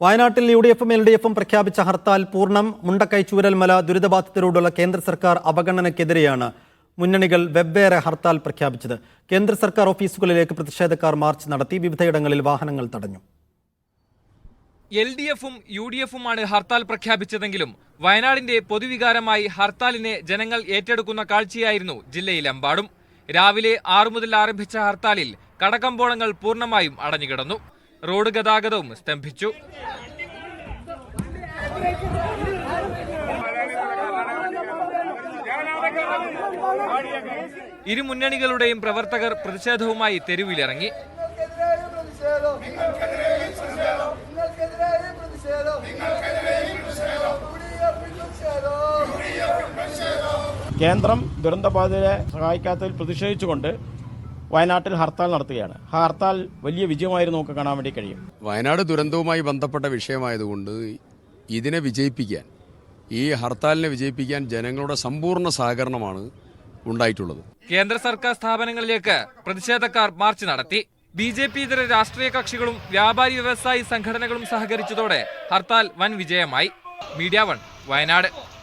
വയനാട്ടിൽ U D എഫും L D എഫും പ്രഖ്യാപിച്ച ഹർത്താൽ പൂർണം മുണ്ടക്കൈ ചൂരൽമല ദുരിതബാധിതരോടുള്ള കേന്ദ്ര സർക്കാർ അവഗണനയ്ക്കെതിരെയാണ് മുന്നണികൾ വെവ്വേറെ ഹർത്താൽ പ്രഖ്യാപിച്ചത്. കേന്ദ്ര സർക്കാർ ഓഫീസുകളിലേക്ക് പ്രതിഷേധക്കാർ മാർച്ച് നടത്തി വിവിധയിടങ്ങളിൽ വാഹനങ്ങൾ തടഞ്ഞു. എൽ ഡി എഫും യു ഡി എഫുമാണ് ഹർത്താൽ പ്രഖ്യാപിച്ചതെങ്കിലും വയനാടിന്റെ പൊതുവികാരമായി ഹർത്താലിനെ ജനങ്ങൾ ഏറ്റെടുക്കുന്ന കാഴ്ചയായിരുന്നു ജില്ലയിലെമ്പാടും. രാവിലെ ആറു മുതൽ ആരംഭിച്ച ഹർത്താലിൽ കടകമ്പോളങ്ങൾ പൂർണമായും അടഞ്ഞുകിടന്നു. റോഡ് ഗതാഗതവും സ്തംഭിച്ചു. ഇരു മുന്നണികളുടെയും പ്രവർത്തകർ പ്രതിഷേധവുമായി തെരുവിലിറങ്ങി. കേന്ദ്രം ദുരന്തബാധിതരെ സഹായിക്കാത്തതിൽ പ്രതിഷേധിച്ചുകൊണ്ട് വയനാട്ടിൽ ഹർത്താൽ നടത്തുകയാണ്. ആ ഹർത്താൽ വലിയ വിജയമായിരുന്നു നമുക്ക് കാണാൻ വേണ്ടി കഴിയും. വയനാട് ദുരന്തവുമായി ബന്ധപ്പെട്ട വിഷയമായതുകൊണ്ട് ഇതിനെ വിജയിപ്പിക്കാൻ ഈ ഹർത്താലിനെ വിജയിപ്പിക്കാൻ ജനങ്ങളുടെ സമ്പൂർണ സഹകരണമാണ് ഉണ്ടായിട്ടുള്ളത്. കേന്ദ്ര സർക്കാർ സ്ഥാപനങ്ങളിലേക്ക് പ്രതിഷേധക്കാർ മാർച്ച് നടത്തി. ബി ജെ പി ഇതര രാഷ്ട്രീയ കക്ഷികളും വ്യാപാരി വ്യവസായി സംഘടനകളും സഹകരിച്ചതോടെ ഹർത്താൽ വൻ വിജയമായി. Media one Wayanad.